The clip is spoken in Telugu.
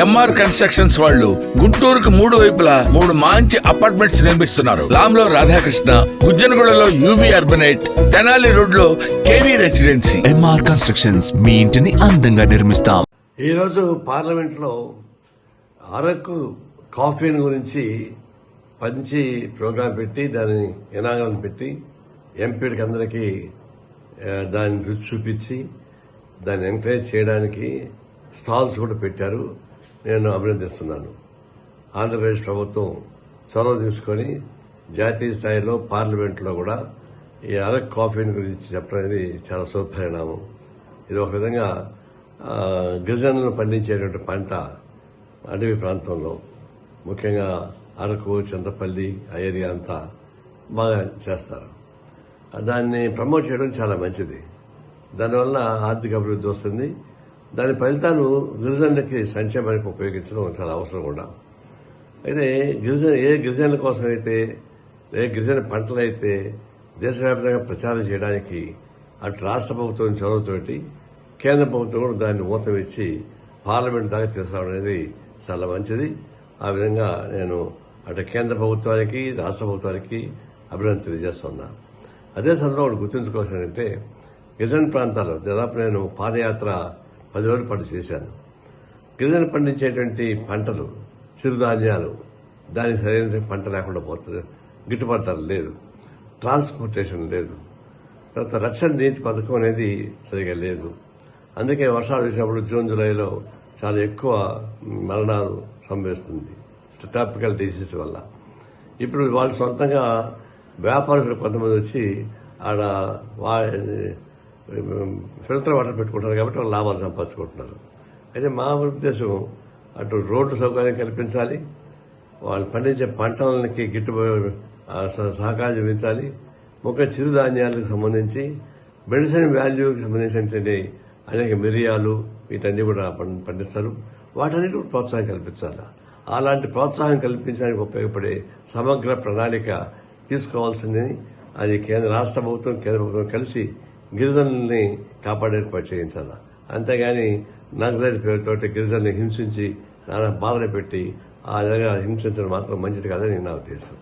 ఎంఆర్ కన్స్ట్రక్షన్స్ వాళ్ళు గుంటూరుకు మూడు వైపులా మూడు మంచి అపార్ట్మెంట్స్ నిర్మిస్తున్నారు. లాంలో రాధాకృష్ణ గుజ్జనగూడలో యూవి అర్బనైట్ తెనాలి రోడ్లో కేవీ రెసిడెన్సీ ఎంఆర్ కన్స్ట్రక్షన్స్ మీ ఇంటిని అందంగా నిర్మిస్తాం. ఈరోజు పార్లమెంట్లో అరకు కాఫీని గురించి పంచి ప్రోగ్రాం పెట్టి దాని ఇనాగరం పెట్టి ఎంపీలకి అందరికీ దాన్ని రుచి చూపించి దాన్ని ఎంకరేజ్ చేయడానికి స్టాల్స్ కూడా పెట్టారు. నేను అభినందిస్తున్నాను. ఆంధ్రప్రదేశ్ ప్రభుత్వం చొరవ తీసుకొని జాతీయ స్థాయిలో పార్లమెంట్లో కూడా ఈ అరకు కాఫీని గురించి చెప్పడం అనేది చాలా శుభపరిణామం. ఇది ఒక విధంగా గిరిజనులను పండించేటువంటి పంట అడవి ప్రాంతంలో ముఖ్యంగా అరకు చింతపల్లి ఆ ఏరియా అంతా బాగా చేస్తారు. దాన్ని ప్రమోట్ చేయడం చాలా మంచిది. దానివల్ల ఆర్థిక అభివృద్ధి వస్తుంది. దాని ఫలితాలు గిరిజనులకి సంక్షేమానికి ఉపయోగించడం చాలా అవసరం కూడా. అయితే గిరిజన ఏ గిరిజనుల కోసం అయితే ఏ గిరిజన పంటలైతే దేశవ్యాప్తంగా ప్రచారం చేయడానికి అటు రాష్ట్ర ప్రభుత్వం చొరవతోటి కేంద్ర ప్రభుత్వం కూడా దాన్ని ఊతం ఇచ్చి పార్లమెంట్ దాకా తీసుకురావడం అనేది చాలా మంచిది. ఆ విధంగా నేను అటు కేంద్ర ప్రభుత్వానికి రాష్ట్ర ప్రభుత్వానికి అభినందన తెలియజేస్తున్నా. అదే సందర్భంలో గుర్తుంచుకోవాల్సిన అంటే గిరిజన ప్రాంతాల్లో దాదాపు నేను పాదయాత్ర పది రోజుల పాటు చేశాను. గిరిజన పండించేటువంటి పంటలు చిరుధాన్యాలు దానికి సరైన పంట లేకుండా పోతుంది. గిట్టుబాటు ధర లేదు. ట్రాన్స్పోర్టేషన్ లేదు. తర్వాత రక్షణ నీతి పథకం అనేది సరిగా లేదు. అందుకే వర్షాలు వచ్చినప్పుడు జూన్ జూలైలో చాలా ఎక్కువ మరణాలు సంభవిస్తుంది. ట్రాపికల్ డిసీజ్ వల్ల. ఇప్పుడు వాళ్ళు సొంతంగా వ్యాపారస్తులు కొంతమంది వచ్చి ఆడ వా- ఫిల్టర్ వాటర్ పెట్టుకుంటారు కాబట్టి వాళ్ళు లాభాలు సంపాదించుకుంటున్నారు. అయితే మా ఉద్దేశం అటు రోడ్డు సౌకర్యం కల్పించాలి వాళ్ళు పండించే పంటలకి గిట్టుబాటు సహకారం చూపించాలి. ముఖ్య చిరుధాన్యాలకు సంబంధించి మెడిసిన్ వాల్యూకి సంబంధించినటువంటి అనేక మిరియాలు వీటన్ని కూడా పండిస్తారు. వాటన్నిటి ప్రోత్సాహం కల్పించాలి? అలాంటి ప్రోత్సాహం కల్పించడానికి ఉపయోగపడే సమగ్ర ప్రణాళిక తీసుకోవాల్సింది అది కేంద్ర రాష్ట్ర ప్రభుత్వం కేంద్ర ప్రభుత్వం కలిసి గిరిజనుల్ని కాపాడే పని చేయించాలి అంతేగాని నక్సలైట్ పేరుతోటి గిరిజనుల్ని హింసించి నానా బాధలు పెట్టి ఆ విధంగా హింసించడం మాత్రం మంచిది కాదని నా ఉద్దేశం.